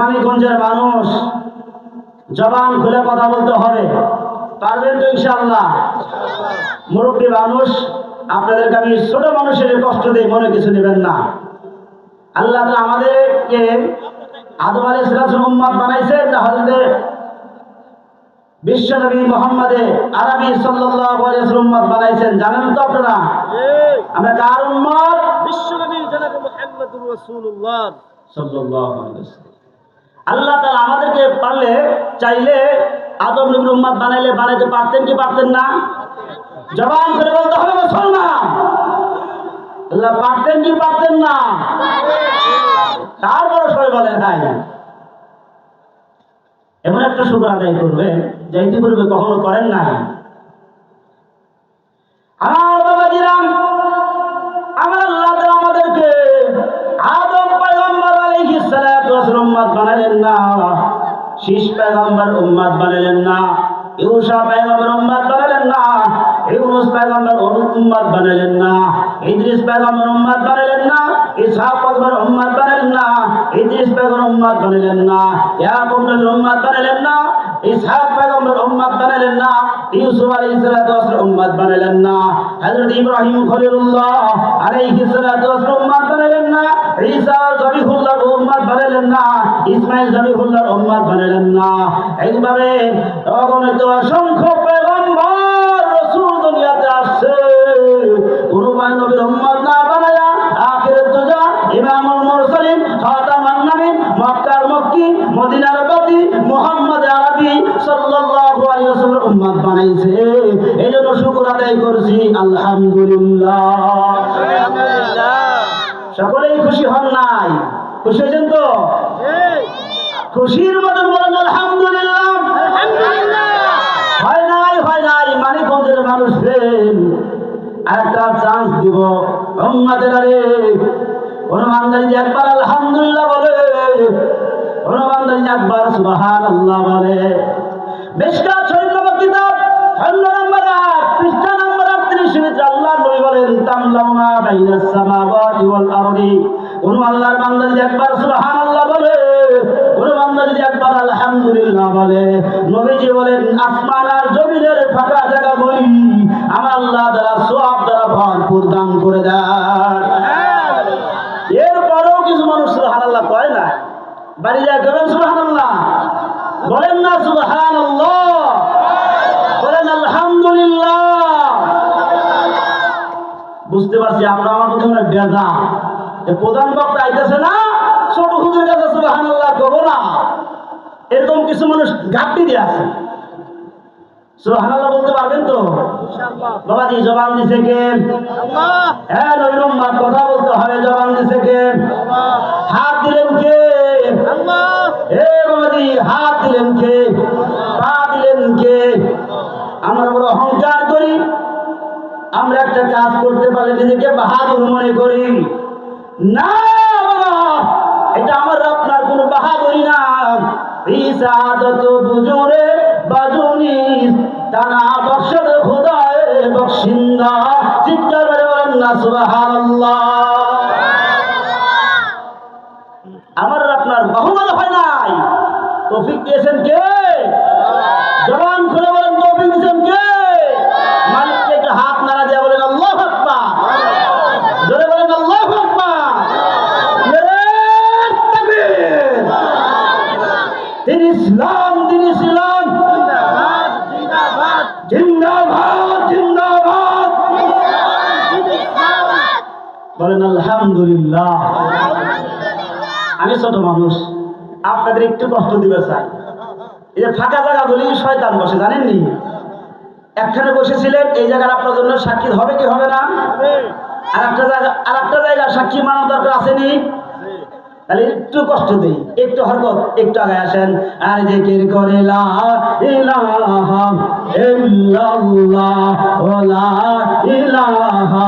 মানিকগঞ্জের মানুষ জবান খুলে কথা বলতে হবে। পারবেন তো ইনশাআল্লাহ? মুরব্বী মানুষ আপনাদেরকে আমি ছোট মানুষের কষ্ট দিয়ে মনে কিছু নেবেন না। আল্লাহ আমাদেরকে আদম আলী ইসলাম উম্মাদ বানাইছেন না হজরতের বিশ্বনবী মোহাম্মদে আরবি সাল্লাল্লাহু আলাইহি উম্মত বানাইছেন। জানেন তো আপনারা? আমরা কার উম্মত বিশ্বনবী জনাব মুহাম্মদুর রাসূলুল্লাহ। সাল্লাল্লাহু আলাইহি আল্লাহ তারা আমাদেরকে পারলে, চাইলে আদম নবীর উম্মাদ বানাইলে বানাইতে পারতেন কি পারতেন না? জবান করে বলতে হবে মুসলমান। আল্লাহ পারতেন কি পারতেন না? তারপরে সবাই বলেন হ্যাঁ এমন একটা শুক্র আদায় করবে যা ইতিপূর্বে কখনো করেন না বানালেন না শীষ পয়গম্বর উম্মত বানালেন না ইউসা পয়গম্বর উম্মত বানালেন না ইউনুস পয়গম্বর উম্মত বানালেন না ইদ্রিস পয়গম্বর উম্মত বানালেন না ইসহাক পয়গম্বর উম্মত বানালেন না ইদ্রিস পয়গম্বর উম্মত বানালেন না ইয়াকুব নবীর উম্মত বানালেন না ইসহাক পয়গম্বর উম্মত বানালেন না ইউসুফ আলাইহিস সালাতু ওয়াস উম্মত বানালেন না হযরত ইব্রাহিম খলিলুল্লাহ আলাইহিস সালাতু ওয়াস উম্মত জবিহুল্লাহ উম্মত বানালেন না। এইভাবে অগণিত অসংখ্য পয়গম্বর রাসূল দুনিয়াতে আসছে। কোন নবীর উম্মত না বানায়া আখিরাত দুজা ইমামুল মুরসালিন খাতামান নবীন মক্কার মক্কি মদিনার বাতি মুহাম্মদ আরবি সাল্লাল্লাহু আলাইহি ওয়াসাল্লাম উম্মত বানাইছে। এজন্য শুকর আদায় করছি আলহামদুলিল্লাহ। সকলেই খুশি হন নাই। খুশি হয়েছেন তো? খুশির মতন বলেন আলহামদুলিল্লাহ। আলহামদুলিল্লাহ। হয় নাই হয় নাই মানিকগঞ্জের মানুষ প্রেম একটা চান্স দিব। উম্মাদের আরে হনুমান যদি একবার আলহামদুলিল্লাহ বলে। হনুমান যদি একবার সুবাহান আল্লাহ বলে। বেশকা নামক কিতাব খন্ড নম্বর আট পৃষ্ঠা নম্বর আটত্রিশ ভিতরে আল্লাহ নবী বলেন তামলামা বাইনাস সামাওয়াতি ওয়াল আরদি। কোন আল্লাহর বান্দা একবার সুবহান আল্লাহ বলে বান্দা, যদি একবার আলহামদুলিল্লাহ বলে, নবীজি বলেন, আসমান আর জমিনের ফাঁকা জায়গা বলি, আমার আল্লাহ দ্বারা সব দ্বারা ভরপুর দান করে দেয় এরপরেও কিছু মানুষ সুবহান আল্লাহ কয় না, বাড়ি যায় সুবহান আল্লাহ বলেন না সুবহান বলেন, আলহামদুলিল্লাহ। বুঝতে পারছি, আমরা আমার প্রথমে বেজা প্রধান বক্তা আইতেছে না? ছোট হুজুর কাছে সুবহান আল্লাহ করব না। এরকম কিছু মানুষ ঘাটতি দিয়ে আছে। সুবহান আল্লাহ বলতে পারবেন তো? বাবাজি জবান দিছে কে? হ্যাঁ নবীর কথা বলতে হবে জবান দিছে কে? হাত দিলেন কে? হে বাবাজি হাত দিলেন কে? পা দিলেন কে? আমরা বড় অহংকার করি। আমরা একটা কাজ করতে পারলে নিজেকে বাহাদুর মনে করি। না বাবা! এটা আমার আপনার কোনো বাহাদুরি না। বুজুরে বাজুনি টানা বর্ষদ খোদায় বক্সিন্দা। চিৎকার করে বলেন, না আমার আপনার বহুমাল হয় নাই। তৌফিক দিয়েছেন কে? জবান খুলে বলেন দিয়েছেন কে মালিককে একটু হাত নাড়া দিয়ে বলেন আল্লাহ আকবার জোরে বলেন আল্লাহ আকবার নারে তাকবীর দিন ইসলাম দিন ইসলাম জিন্দাবাদ জিন্দাবাদ জিন্দাবাদ জিন্দাবাদ জিন্দাবাদ বলেন আলহামদুলিল্লাহ। আমি ছোট মানুষ আপনাদের একটু কষ্ট দিবে চাই এই যে ফাঁকা শয়তান বসে জানেননি একখানে বসেছিলেন এই জায়গার আপনার জন্য সাক্ষী হবে কি হবে না? আর একটা জায়গা আর একটা জায়গা সাক্ষী মানার দরকার আসেনি তাহলে একটু কষ্ট দেই একটু হরকত একটু আগে আসেন। আর জিকির করে লা ইলাহা ইল্লাল্লাহ ওয়া লা ইলাহা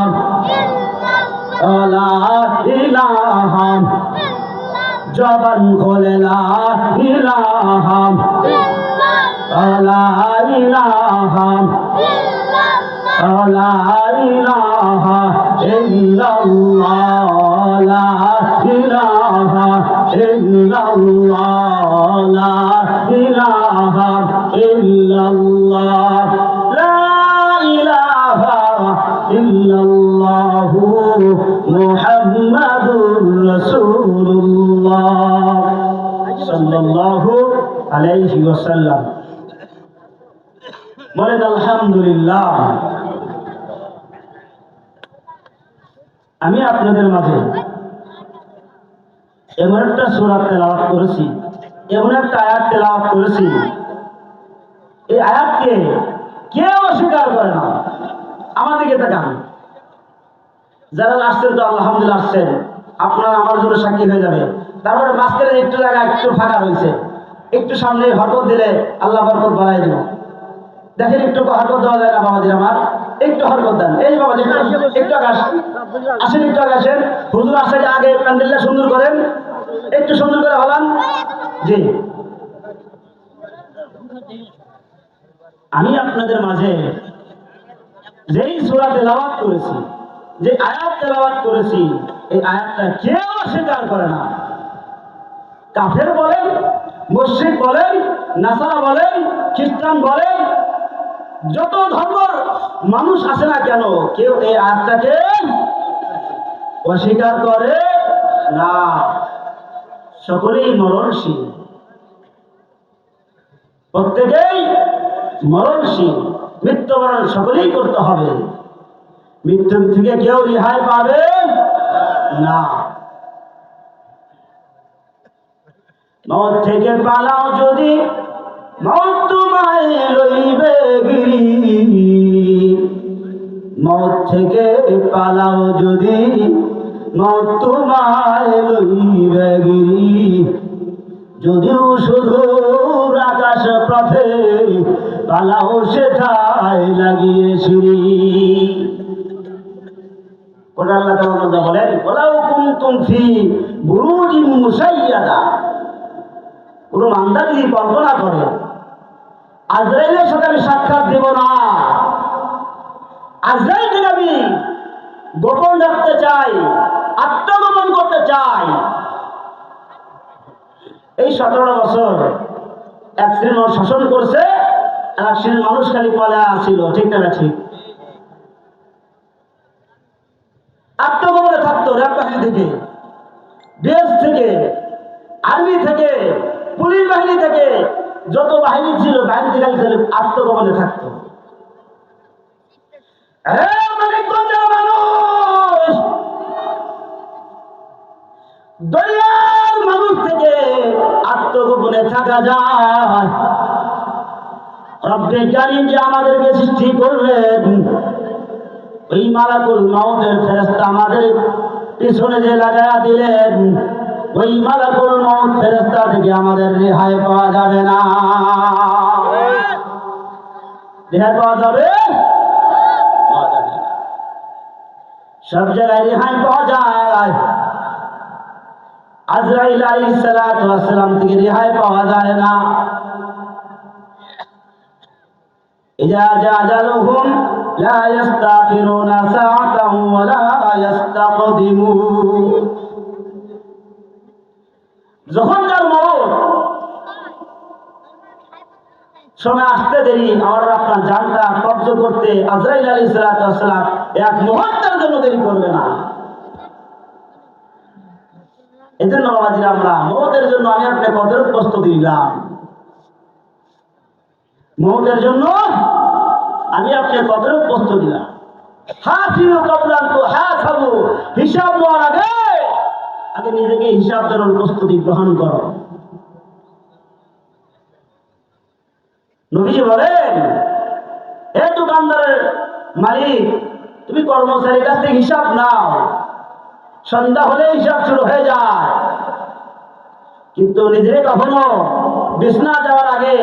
জবান খোলে লা ইলাহা লা ইলাহা ইল্লাল্লাহ লা ইলাহা ইল্লাল্লাহ লা ইলাহা আলাইহি ওয়াসাল্লাম। বলেন আলহামদুলিল্লাহ। আমি আপনাদের মাঝে এমন একটা সুরাত তেলাওয়াত করেছি, এমন একটা আয়াত তেলাওয়াত করেছি। এই আয়াতকে কেউ অস্বীকার করে না। আমাদেরকে তাকান। যারা আসছেন তো আলহামদুলিল্লাহ আসছেন আপনারা আমার জন্য সাক্ষী হয়ে যাবে। তারপরে মাঝখানে একটু জায়গা একটু ফাঁকা রয়েছে। একটু সামনে হরকত দিলে আল্লাহ বরকত বাড়াই দেব। দেখেন, একটু হরকত দেওয়া যায় না বাবাজির আমার? একটু হরকত দেন। এই বাবাজি, একটু- আগে আসেন, একটু আসেন। হুজুর আসে আগে প্যান্ডেলটা সুন্দর করেন। একটু সুন্দর করে হলান। জি। আমি আপনাদের মাঝে যেই সূরা তেলাওয়াত করেছি, যে আয়াত তেলাওয়াত করেছি, এই আয়াতটা কেউ স্বীকার করে না। কাফের বলেন মুশরিক বলেন, নাসারা বলেন, খ্রিস্টান বলেন, যত ধর্মর মানুষ আছে না কেন, কেউ এই আয়াতটাকে অস্বীকার করে না। সকলেই মরণশীল। প্রত্যেকেই মরণশীল। মৃত্যুবরণ সকলেই করতে হবে। মৃত্যুর থেকে কেউ রেহাই পাবে না। মত থেকে পালাও যদি মত তোমায় লইবে গিরি মত থেকে পালাও যদি মত তোমায় লইবে গিরি যদিও শুধু আকাশ পথে পালাও সেথায় লাগিয়ে সিঁড়ি। কোরআন আল্লাহ তাআলা বলেন ওলাও কুনতুম ফি বুরুজিন মুসাইয়াদা কোনো মান্দা যদি কল্পনা করে আজরাইলের সাথে আমি সাক্ষাৎ দেব না। আজরাইল থেকে আমি গোপন রাখতে চাই, আত্মগোপন করতে চাই। এই সতেরোটা বছর এক শ্রেণির মানুষ শাসন করছে এক শ্রেণির মানুষ খালি পলা ছিল, ঠিক না ঠিক? আত্মগোপনে থাকতো র্যাব থেকে, দেশ থেকে, আর্মি থেকে পুলিশ বাহিনী থেকে যত বাহিনী ছিল, বাহিনী থেকে আত্মগোপনে থাকতো। মানুষ! দরিয়ার মানুষ থেকে আত্মগোপনে থাকা যায়। রব্বে জানি যে আমাদেরকে সৃষ্টি করলেন, ওই মালাকুল মাউতের ফেরেস্তা আমাদের পিছনে যে লাগায়া দিলেন ওই মালাকুল মাউত ফেরেস্তা থেকে আমাদের রেহাই পাওয়া যাবে না রেহাই পাওয়া যাবে পাওয়া যাবে না। সব জায়গায় রেহাই পাওয়া যায় আজরাইল আলাইহিস সালাতু ওয়াস সালাম থেকে রেহাই পাওয়া যায় না إذا جاء أجلهم لا يستأخرون ساعة ولا يستقدمون যখন যার মরণ, সময় আসতে দেরি, আমার আপনার জানটা কব্জ করতে আজরাইল আলী সালাম এক মুহূর্তের জন্য দেরি করবে না। এই জন্য মহতের জন্য আমি কত প্রস্তুতি দিলাম। মহতের জন্য আমি কত প্রস্তুতি হাসিও হ্যাঁ খাব হিসাব নেওয়ার আগে আগে নিজেকে হিসাব দেওয়ার প্রস্তুতি গ্রহণ করো। নবীজি বলেন, এ দোকানদারের মালিক, তুমি কর্মচারীর কাছ থেকে হিসাব নাও। সন্ধ্যা হলে হিসাব শুরু হয়ে যায়। কিন্তু নিজেরে কখনো বিছনা যাওয়ার আগে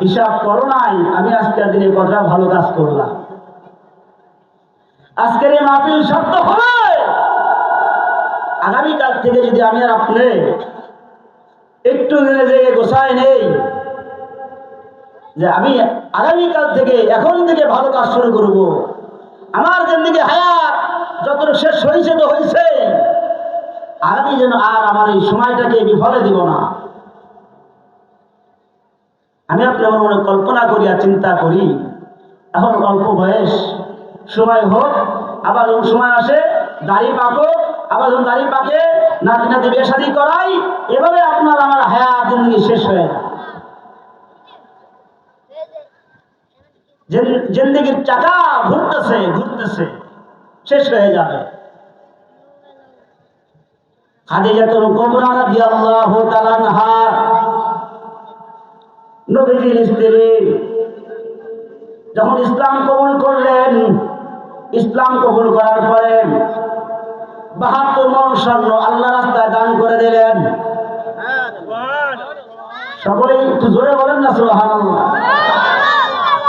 হিসাব করো নাই, আমি আজকের দিনে কতটা ভালো কাজ করলাম। আজকের এই মাহফিল শব্দ হবে। আগামীকাল থেকে যদি আমি আর আপনি একটু দিনে যে গোসায় নেই, যে আমি আগামীকাল থেকে, এখন থেকে ভালো কাজ শুরু করব। আমার যেদিকে হায়াত যত শেষ হয়েছে তো হয়েছে। আমি যেন আর আমার এই সময়টাকে বিফলে দিব না। আমি আপনার মনে কল্পনা করি আর চিন্তা করি। এখন অল্প বয়স। সময় হোক, আবার সময় আসে, দাড়ি পাকো আবার যখন দাড়ি পাকে নাতি নাতি বিয়ে শাদী করাই এভাবে আপনার আমার হায়াত জিন্দগি শেষ হয়ে যায় জিন্দগির চাকা ঘুরতেছে ঘুরতেছে, শেষ হয়ে যাবে। খাদিজাতুল কুবরা রাদিয়াল্লাহু তাআলা আনহা, নবীজির স্ত্রী, যখন ইসলাম কবুল করলেন, ইসলাম কবুল করার পরে বাহাত্তর মন স্বর্ণ আল্লাহ রাস্তায় দান করে দিলেন। সকলেই একটু জোরে বলেন না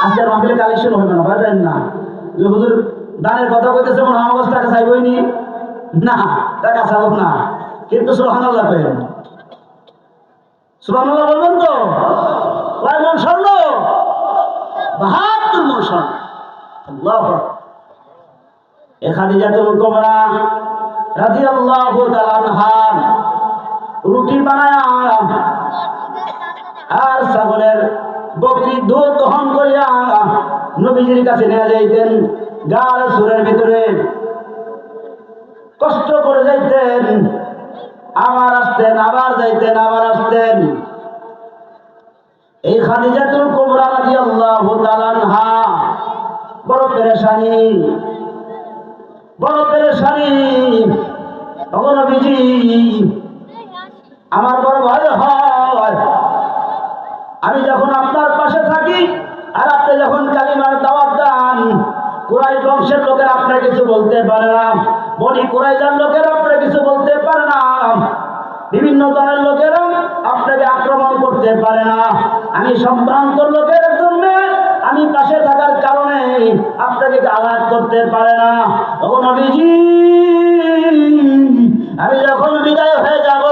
আজকে মাহফিলে কালেকশন হবে না ভাবেন না। যে হুজুর দানের কথা কইতেছে, মনে হয় আমার টাকা চাইবই নি। টাকা চাইব না। কিন্তু সুবহানাল্লাহ কইলেন সুবহানাল্লাহ বলবেন তো? কয় মন স্বর্ণ? বাহাত্তর মন স্বর্ণ। আল্লাহ এ খাদিজাতুল কুবরা রাদিয়াল্লাহু তাআলা রুটি বানায়া আর ছাগলের বকরি দুধ দহন করিয়া নবীজির কাছে নিয়ে যাইতেন, গাল সুরের ভিতরে। কষ্ট করে যাইতেন, আবার আসতেন, আবার যাইতেন, আবার আসতেন। এই খাদিজাতুল কুবরা রাদিয়াল্লাহু আনহা, বড় পেরেশানি বড় পেরেশানি। আমার বড় ভয় হয়। আমি যখন আপনার পাশে থাকি, আর আপনি যখন কালিমার দাওয়াত দেন কুরাই বংশের লোকের আপনার কিছু বলতে পারে না। বনি কুরাইজার লোকের আপনার কিছু বলতে পারে না। বিভিন্ন দলের লোকেরা আপনাকে আক্রমণ করতে পারে না। আমি সম্ভ্রান্ত লোকের জন্য আমি পাশে থাকার কারণে আপনাকে আঘাত করতে পারে না। ও নবীজি আমি যখন বিদায় হয়ে যাব,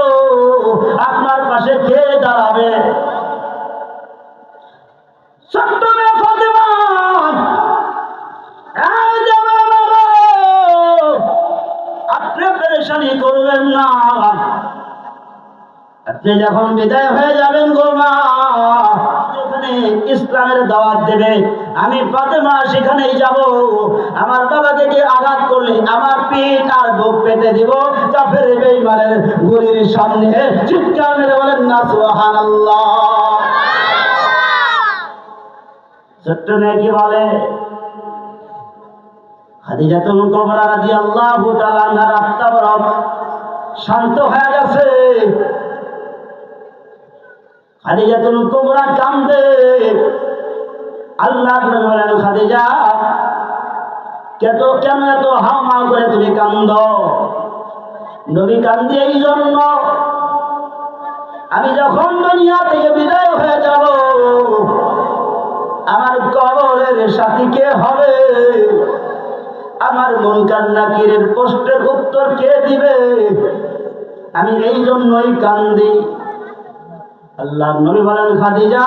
আপনার পাশে কে দাঁড়াবে? করবেন না। আপনি যখন বিদায় হয়ে যাবেন গো মা যেখানে ইসলামের দাওয়াত দেবে। আমি ফাতেমা সেখানেই যাব। আমার বাবাকে কে আঘাত করলে আমার পিঠ আর বুক পেতে দিব। কাফের বেঈমানের গুলির সামনে চিৎকার মেরে বলেন, না, সুবহানাল্লাহ। ছোট্ট মেয়ে কি বলে, খাদিজাতুল কুবরা রাদিয়াল্লাহু তাআলা আত্মা বড় শান্ত হয়ে গেছে। খাদিজাতুল কুবরা কান্দে। আল্লাহ বলেন, খাদিজা কেন কেন এত হাওমাও করে তুমি কান্দ? নবী কান্দি এই জন্য। আমি যখন দুনিয়া থেকে বিদায় হয়ে যাব, আমার কবরের সাথী কে হবে? আমার মন কান্না কান্নাকিরের প্রশ্নের উত্তর কে দিবে? আমি এই জন্যই কান্দি। আল্লাহ নবী বলেন, খাদিজা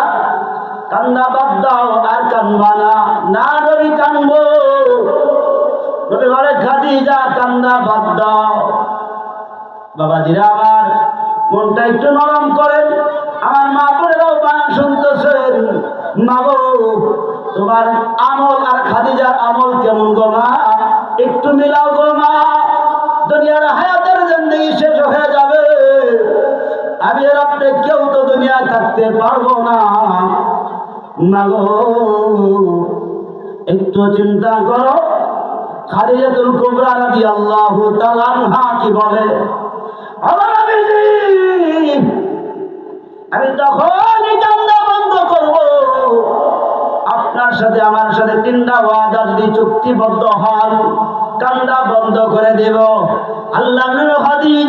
কান্না বাদ দাও আর কানবা না না নবী কানবো নবী বলে, খাদিজা কান্না বাদ দাও। বাবাজিরা আমার মনটা একটু নরম করেন, আমার মা বোনেরাও গান শুনতেছেন। মা গো তোমার আমল আর খাদিজার আমল কেমন গো মা? একটু মিলাও গো মা। দুনিয়ার হায়াতের জিন্দগি শেষ হয়ে যাবে। আমি আর আপনি কেউ তো দুনিয়া থাকতে পারব না। গো, একটু চিন্তা করো। খাদিজাতুল কুবরা রাদিয়াল্লাহু তাআলা আনহা কি বলে? আমি তখনই বন্ধ করব। আপনার সাথে আমার সাথে তিনটা ওয়াদা যদি চুক্তিবদ্ধ হন কান্দা বন্ধ করে দেব। আল্লাহ নবী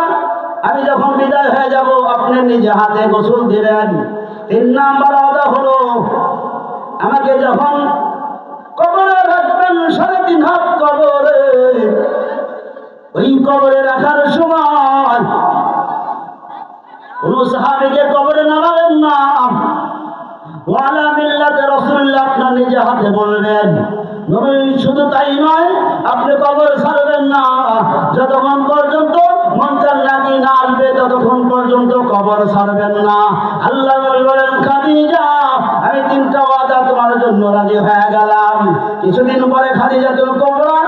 আমি যখন বিদায় হয়ে যাব, আপনি নিজে হাতে গোসল দিলেন তিন নাম্বার ওয়াদা হলো, আমাকে যখন কবরে রাখবেন, সাড়ে তিন হাত কবরে, ওই কবরে রাখার সময় কোন সাহাবিকে কবরে নামাবেন না। ওয়ালা মিল্লাতে রাসূলুল্লাহ আপনার নিজে হাতে বলবেন, নবী, শুধু তাই নয়, আপনি কবর ছাড়বেন না। যতক্ষণ পর্যন্ত নাকি না আসবে ততক্ষণ পর্যন্ত কবর ছাড়বেন না। আল্লাহ বলেন, খাদিজা, আমি তিনটা ওয়াদা তোমার জন্য রাজি হয়ে গেলাম। কিছুদিন পরে খাদিজাতুল কুবরা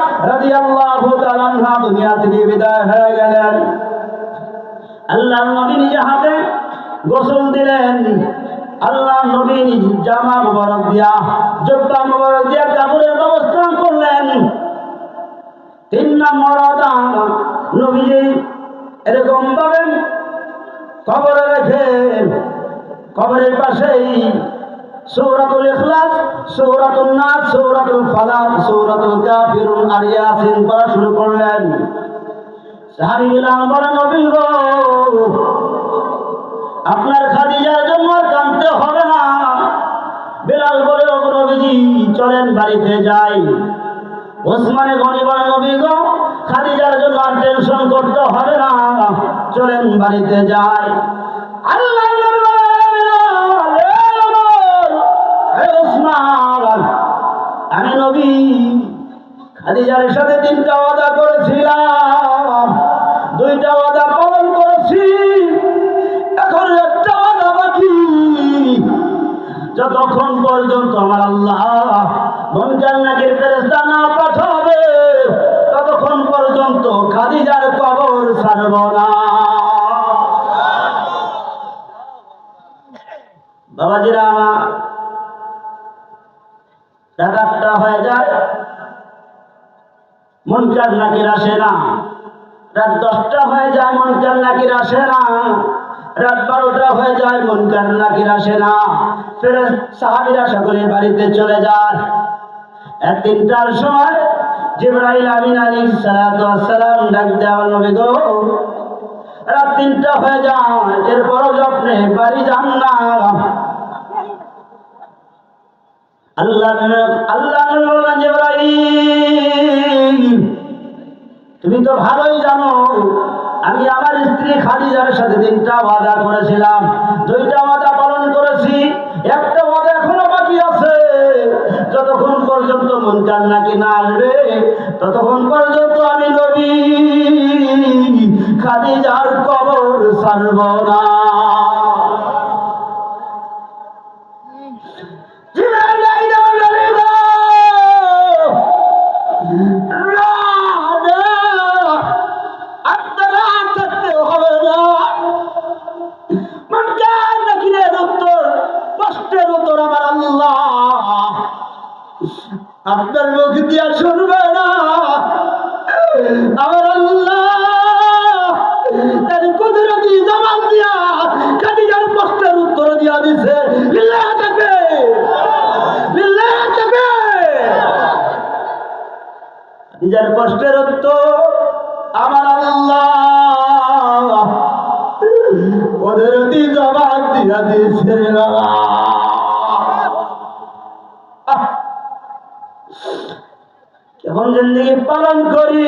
তাআলা আনহা দুনিয়া থেকে বিদায় হয়ে গেলেন। আল্লাহ নবী নিজে হাতে গোসল দিলেন। আল্লাহ নবী জামা মুবারক দিয়া, জব্বা মুবারক দিয়া কাপড়ের ব্যবস্থা করলেন। তিন নম্বর নবীজি এরকম পাবেন কবরে রেখে কবরের পাশেই সৌরাতুল ইখলাস সৌরাতুল নাস, সৌরাতুল ফালাক, সৌরাতুল কাফিরুন আর ইয়াসিন পড়া শুরু করলেন। সাহাবিগুলা বলে নবী গো, আপনার খাদিজার জন্য কাঁদতে হবে না। বেলাল বলে ও নবীজি, চলেন বাড়িতে যাই। ওসমানে গনি নবী গো, খাদিজার জন্য আর টেনশন করতে হবে না। চলেন বাড়িতে যাই আল্লাহ আমি নবী। খাদিজার সাথে তিনটা ওয়াদা করেছিলাম। দুইটা ওয়াদা পালন করেছি। এখন একটা ওয়াদা বাকি। যতক্ষণ পর্যন্ত আমার আল্লাহ মন জান্নাকের ফেরেস্তা না পাঠাবে, ততক্ষণ পর্যন্ত খাদিজার কবর ছাড়ব না। বাবাজিরা আমার আটটা হয়ে যায়। মনকার নাকির আসে না? রাত দশটা হয়ে যায় মনকার নাকির আসে না? রাত বারোটা হয়ে যায় মনকার নাকির আসে না? ফের সাহাবিরা সকলে বাড়িতে চলে যান এক তিনটার সময় জিব্রাইল আমিন আলী সালাম ডাক দেওয়া নবী গো, রাত তিনটা হয়ে যায়, এরপরও যত্নে বাড়ি যান না। আল্লাহ আল্লাহ তুমি তো ভালোই জানো, আমি আমার স্ত্রী খাদিজার সাথে তিনটা ওয়াদা করেছিলাম। দুইটা ওয়াদা পালন করেছি, একটা ওয়াদা এখনও বাকি আছে। যতক্ষণ পর্যন্ত মন নাকি না আসবে, ততক্ষণ পর্যন্ত আমি নবী, খাদিজার কবর ছাড়ব না। নিজের কষ্টের আমার আল্লাহ। ওদের জবান দিয়া দিয়েছে কেমন জিন্দগি পালন করি।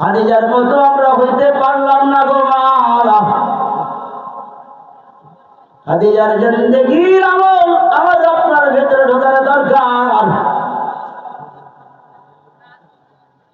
হাদিজার মতো আমরা হইতে পারলাম না গো মারা হাদিজার জিন্দগির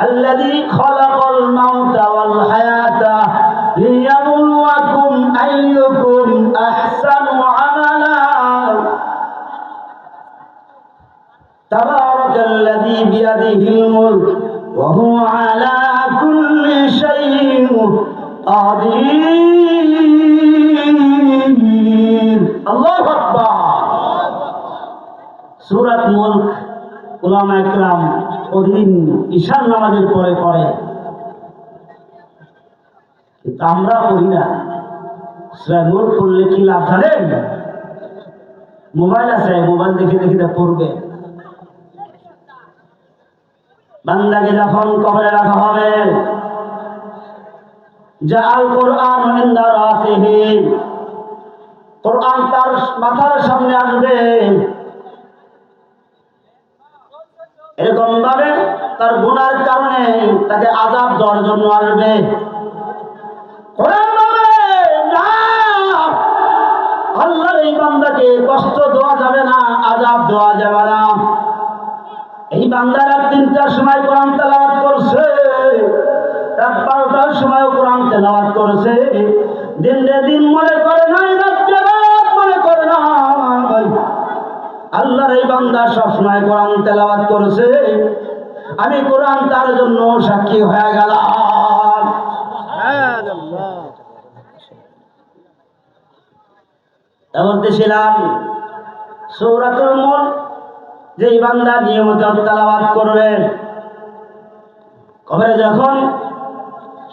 الذي خلق الموت والحياة ليبلوكم أيكم أحسن عملا. تبارك الذي بيده الملك وهو على كل شيء قدير. الله أكبر. سورة ملك علماء الكرام অধীন ঈশান নামাজের পরে পড়ে। কিন্তু আমরা পড়ি না। মুলক পড়লে কি লাভ জানেন? মোবাইল আছে, মোবাইল দেখে দেখে তা পড়বে। বান্দাকে যখন কবরে রাখা হবে যা আল কোরআন কোরআন তার মাথার সামনে আসবে। এরকম ভাবে তার গুনার কারণে তাকে আজাব দেওয়ার জন্য আসবে। আল্লাহর এই বান্দাকে কষ্ট দেওয়া যাবে না আজাব দেওয়া যাবে না। এই বান্দারা তিনটার সময় কোরআন তেলাওয়াত করছে, রাত বারোটার সময় কোরআন তেলাওয়াত করেছে। দিন দিন মনে করে নাই আল্লাহর এই বান্দা সবসময় কোরআন তেলাবাদ করেছে। আমি কোরআন তার জন্য সাক্ষী হয়ে গেলাম। বলতেছিলাম সৌরাতুল মন বান্দা নিয়মিত তালাবাদ করবে কবে যখন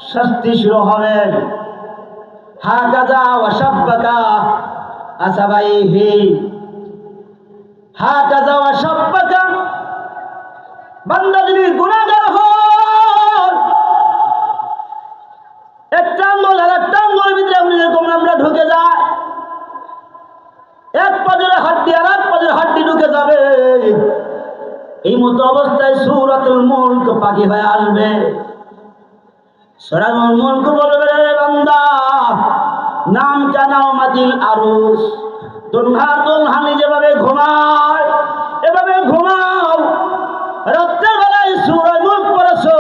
শাস্তি শুরু হবে হা গাজা ওয়াসাব্বাকা আসাবাইহি। হা গাজা ওয়াসাব্বাকা বান্দা যদি একটা আঙ্গুল আর একটা আঙ্গুলের ভিতরে আপনি আমরা ঢুকে যায়, এক পাজরে হাড্ডি আর এক পাজরে হাড্ডি ঢুকে যাবে। এই মতো অবস্থায় সুরাতুল মুলক পাখি হয়ে আসবে। সরামুল মুলক বলবে, রে বান্দা নাম জানাও মাদিল আরুস। দুলহা দুলহানি যেভাবে ঘুমায়, এভাবে ঘুমাও। রাত্রের বেলায় সুরায় মুখ পড়েছো।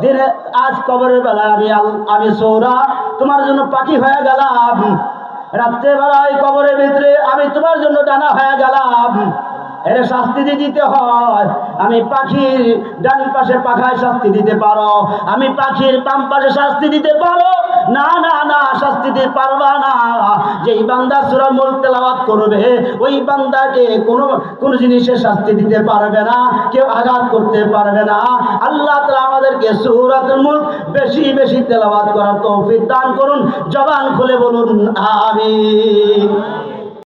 দিনে আজ কবরের বেলায় আমি আমি সৌরা, তোমার জন্য পাখি হয়ে গেলাম। রাত্রে বেলায় কবরের ভিতরে আমি তোমার জন্য ডানা হয়ে গেলাম। এর শাস্তি দিতে হয়। আমি পাখির ডান পাশে পাখায় শাস্তি দিতে পারো। আমি পাখির বাম পাশে শাস্তি দিতে পারো। না না না, শাস্তি দিতে পারবা না। যেই বান্দা সুরা মূল তেলাওয়াত করবে, ওই বান্দাকে কোনো কোনো জিনিসে শাস্তি দিতে পারবে না, কেউ আঘাত করতে পারবে না। আল্লাহ তাআলা আমাদেরকে সূরাতুল মুলক বেশি বেশি তেলাওয়াত করার তৌফিক দান করুন। জবান খুলে বলুন, আমিন।